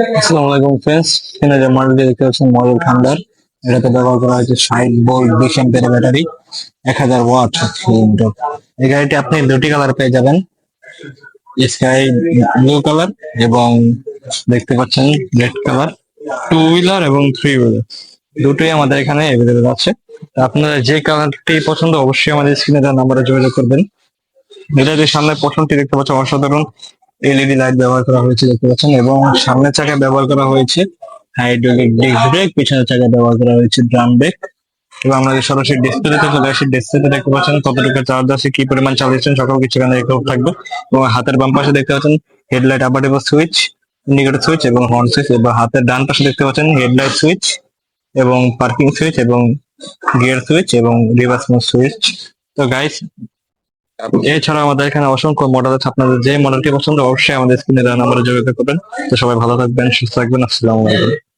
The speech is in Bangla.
আসসালামু আলাইকুম ফ্রেন্ডস এখানে যে মডেলটি দেখতে পাচ্ছেন মডেল ঠান্ডার এটাতে ব্যবহার করা হয়েছে ষাট ভোল্ট বিশ এম্পিয়ার ব্যাটারি এক হাজার ওয়াট এই গাড়িটি আপনি দুটি কালার পেয়ে যাবেন। স্কাই ব্লু কালার এবং দেখতে পাচ্ছেন রেড কালার টু হুইলার এবং থ্রি হুইলার দুটোই আমাদের এখানে অ্যাভেলেবেল আছে। আপনারা যে কালারটি পছন্দ অবশ্যই আমাদের স্ক্রিনে দেওয়া নাম্বারে যোগাযোগ করবেন। এটা যে সামনে পছন্দটি দেখতে পাচ্ছেন অসাধারণ। এলইডি লাইট ব্যবহার করা হয়েছে, দেখতে পাচ্ছেন, এবং সামনের চাকায় ব্যবহার করা হয়েছে হাইড্রোলিক ডিস্ক ব্রেক পিছনের চাকায় ব্যবহার করা হয়েছে ড্রাম ব্রেক এবং আমাদের সরাসরি ডিসপ্লেতে চলে আসি। ডিসপ্লেতে দেখতে পাচ্ছেন কতটুকু চার্জ আছে, কি পরিমাণ চালিয়েছেন সকল কিছু এখানে রেকর্ড থাকবে। এবং হাতের বাম পাশে দেখতে পাচ্ছেন headlight operative switch indicator switch এবং হর্ন সুইচ এবং হাতের ডান পাশে দেখতে পাচ্ছেন হেডলাইট সুইচ এবং পার্কিং সুইচ এবং গিয়ার সুইচ এবং রিভার্স সুইচ তো গাইস এছাড়া আমাদের এখানে অসংখ্য মডেল আছে। আপনাদের যে মডেলটি পছন্দ, অবশ্যই আমাদের স্ক্রিনে দেওয়া নাম্বারে যোগাযোগ করবেন। তো সবাই ভালো থাকবেন, সুস্থ থাকবেন। আসসালামু আলাইকুম।